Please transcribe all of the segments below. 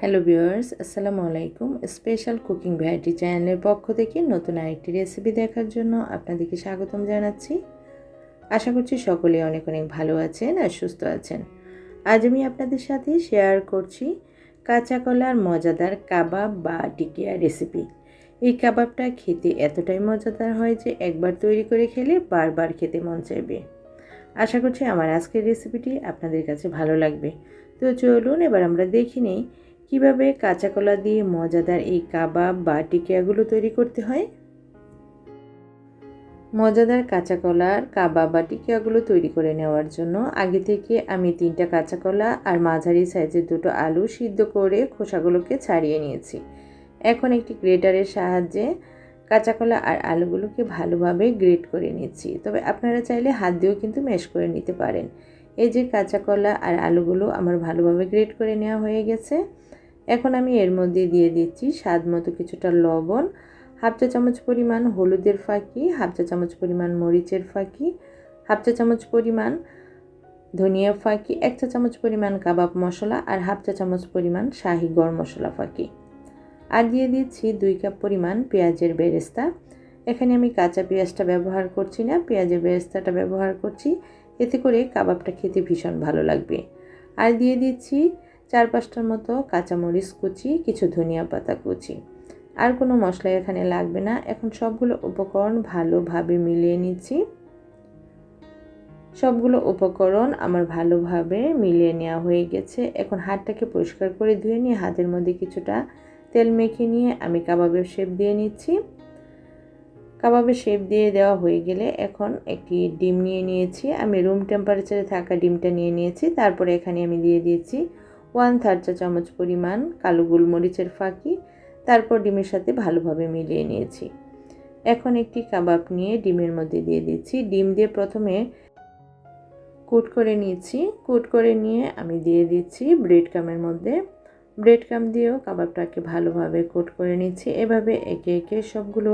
Hello viewers আসসালামু আলাইকুম special cooking variety চ্যানেলের পক্ষ থেকে নতুন আরেকটি রেসিপি দেখার জন্য আপনাদেরকে স্বাগতম জানাচ্ছি। আশা করছি সকলে অনেক অনেক ভালো আছেন আর সুস্থ আছেন। আজ আমি আপনাদের সাথে শেয়ার করছি কাঁচা কলার মজাদার কাবাব বা টিকিয়া রেসিপি এই কাবাবটা খেতে এতটাই মজাদার হয় যে একবার তৈরি করে খেলে বারবার খেতে মন চাইবে। আশা করছি আমার আজকের রেসিপিটি আপনাদের কাছে ভালো লাগবে। তো চলুন এবার আমরা দেখি নিই কীভাবে কাঁচা কলা দিয়ে মজাদার এই কাবাব বা টিকিয়াগুলো তৈরি করতে হয়? মজাদার কাঁচা কলার কাবাব বা টিকিয়াগুলো তৈরি করে নেওয়ার জন্য আগে থেকে আমি তিনটা কাঁচা কলা আর মাঝারি সাইজের দুটো আলু সিদ্ধ করে খোসাগুলোকে ছাড়িয়ে নিয়েছি। এখন একটি গ্রেটারের সাহায্যে কাঁচা কলা আর আলুগুলোকে ভালোভাবে গ্রেট করে নিচ্ছি। তবে আপনারা চাইলে হাত দিয়েও কিন্তু ম্যাশ করে নিতে পারেন। এই যে কাঁচা কলা আর আলুগুলো আমার ভালোভাবে গ্রেট করে নেওয়া হয়ে গেছে। এখন আমি এর মধ্যে দিয়ে দিচ্ছি স্বাদ মতো কিছুটা লবণ, হাফ চা চামচ পরিমাণ হলুদের ফাঁকি, হাফ চা চামচ পরিমাণ মরিচের ফাঁকি, হাফ চা চামচ পরিমাণ ধনিয়া ফাঁকি, এক চা চামচ পরিমাণ কাবাব মশলা আর হাফ চা চামচ পরিমাণ শাহি গরম মশলা ফাঁকি। আর দিয়ে দিচ্ছি দুই কাপ পরিমাণ পেঁয়াজের বেরেস্তা। এখানে আমি কাঁচা পেঁয়াজটা ব্যবহার করছি না, পেঁয়াজের বেরেস্তাটা ব্যবহার করছি। এতে করে কাবাবটা খেতে ভীষণ ভালো লাগবে। আর দিয়ে দিচ্ছি চার পাঁচটার মতো কাঁচামরিচ কুচি, কিছু ধনিয়া পাতা কুচি। আর কোনো মশলা এখানে লাগবে না। এখন সবগুলো উপকরণ ভালোভাবে মিলিয়ে নিচ্ছি। সবগুলো উপকরণ আমার ভালোভাবে মিলিয়ে নেওয়া হয়ে গেছে। এখন হাতটাকে পরিষ্কার করে ধুয়ে নিয়ে হাতের মধ্যে কিছুটা তেল মেখে নিয়ে আমি কাবাবের শেপ দিয়ে নিচ্ছি। কাবাবের শেপ দিয়ে দেওয়া হয়ে গেলে এখন একটি ডিম নিয়ে নিয়েছি। আমি রুম টেম্পারেচারে থাকা ডিমটা নিয়ে নিয়েছি। তারপরে এখানে আমি দিয়ে দিয়েছি ওয়ান থার্ড চা চামচ পরিমাণ কালো গোলমরিচের ফাঁকি, তারপর ডিমের সাথে ভালোভাবে মিলিয়ে নিয়েছি। এখন একটি কাবাব নিয়ে ডিমের মধ্যে দিয়ে দিচ্ছি। ডিম দিয়ে প্রথমে কুট করে নিয়েছি। কুট করে নিয়ে আমি দিয়ে দিচ্ছি ব্রেড কামের মধ্যে। ব্রেড কাম দিয়েও কাবাবটাকে ভালোভাবে কোট করে নিচ্ছি। এভাবে একে একে সবগুলো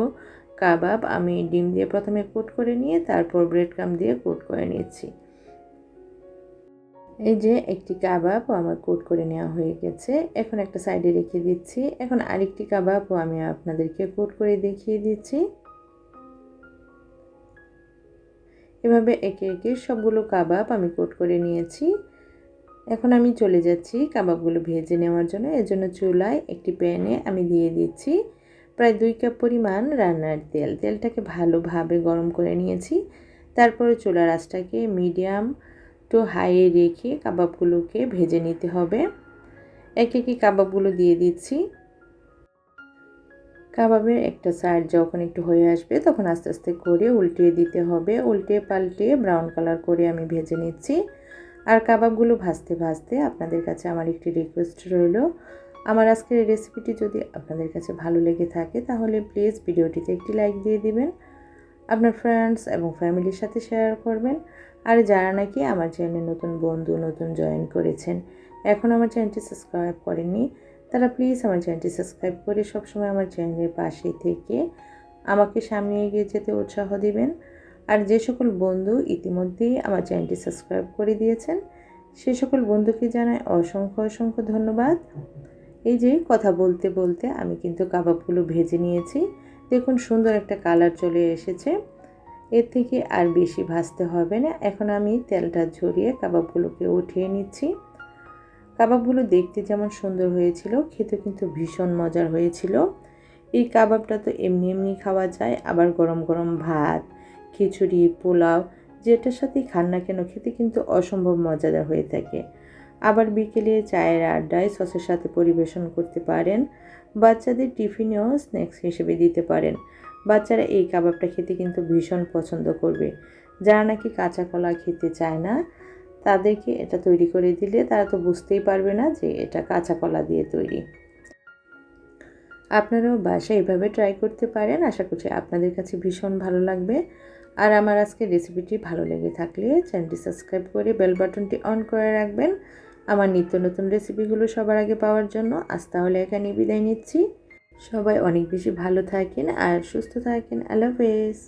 কাবাব আমি ডিম দিয়ে প্রথমে কোট করে নিয়ে, তারপর ব্রেড কাম দিয়ে কোট করে নিচ্ছি। এই যে একটি কাবাবও আমার কোট করে নেওয়া হয়ে গেছে। এখন একটা সাইডে রেখে দিচ্ছি। এখন আরেকটি কাবাবও আমি আপনাদেরকে কোট করে দেখিয়ে দিচ্ছি। এভাবে একে একে সবগুলো কাবাব আমি কোট করে নিয়েছি। এখন আমি চলে যাচ্ছি কাবাবগুলো ভেজে নেওয়ার জন্য। এর জন্য চুলায় একটি প্যানে আমি দিয়ে দিচ্ছি। প্রায় দুই কাপ পরিমাণ রান্নার তেল। তেলটাকে ভালোভাবে গরম করে নিয়েছি। তারপরে চুলার আঁচটাকে মিডিয়াম টু হাইয়ে রেখে কাবাবগুলোকে ভেজে নিতে হবে। একে একে কাবাবগুলো দিয়ে দিচ্ছি। কাবাবের একটা সাইড যখন একটু হয়ে আসবে তখন আস্তে আস্তে করে উল্টিয়ে দিতে হবে। উল্টে পাল্টে ব্রাউন কালার করে আমি ভেজে নিচ্ছি। আর কাবাবগুলো ভাজতে ভাজতে আপনাদের কাছে আমার একটি রিকোয়েস্ট রইল। আমার আজকের রেসিপিটি যদি আপনাদের কাছে ভালো লেগে থাকে তাহলে প্লিজ ভিডিওটিতে একটি লাইক দিয়ে দিবেন। আপনার ফ্রেন্ডস এবং ফ্যামিলির সাথে শেয়ার করবেন। আর যারা নাকি আমার চ্যানেলে নতুন বন্ধু, নতুন জয়েন করেছেন, এখন আমার চ্যানেলটি সাবস্ক্রাইব করেননি, তারা প্লিজ আমার চ্যানেলটি সাবস্ক্রাইব করে সবসময় আমার চ্যানেলের পাশে থেকে আমাকে সামনে এগিয়ে যেতে উৎসাহ দিবেন। আর যে সকল বন্ধু ইতিমধ্যেই আমার চ্যানেলটি সাবস্ক্রাইব করে দিয়েছেন, সে সকল বন্ধুকে জানাই অসংখ্য অসংখ্য ধন্যবাদ। এই যে কথা বলতে বলতে আমি কিন্তু কাবাবগুলো ভেজে নিয়েছি। দেখুন সুন্দর একটা কালার চলে এসেছে। এর থেকে আর বেশি ভাজতে হবে না। এখন আমি তেলটা ঝরিয়ে কাবাবগুলোকে উঠিয়ে নিচ্ছি। কাবাবগুলো দেখতে যেমন সুন্দর হয়েছিল খেতে কিন্তু ভীষণ মজার হয়েছিল। এই কাবাবটা তো এমনি এমনি খাওয়া যায়, আবার গরম গরম ভাত, খিচুড়ি, পোলাও, যেটার সাথেই খান না কেন, খেতে কিন্তু অসম্ভব মজাদার হয়ে থাকে। আবার বিকেলে চায়ের আড্ডায় সসের সাথে পরিবেশন করতে পারেন। বাচ্চাদের টিফিনেও স্ন্যাক্স হিসেবে দিতে পারেন। বাচ্চারা এই কাবাবটা খেতে কিন্তু ভীষণ পছন্দ করবে। যারা নাকি কাঁচা কলা খেতে চায় না, তাদেরকে এটা তৈরি করে দিলে তারা তো বুঝতেই পারবে না যে এটা কাঁচা কলা দিয়ে তৈরি। আপনারাও বাসায় এভাবে ট্রাই করতে পারেন। আশা করছি আপনাদের কাছে ভীষণ ভালো লাগবে। আর আমার আজকে রেসিপিটি ভালো লেগে থাকলে চ্যানেলটি সাবস্ক্রাইব করে বেল বাটনটি অন করে রাখবেন। আমার নিত্য নতুন রেসিপিগুলো সবার আগে পাওয়ার জন্য আজ তাহলে এখানে বিদায় নিচ্ছি। সবাই অনেক বেশি ভালো থাকেন আর সুস্থ থাকেন। আল্লাহ হাফেজ।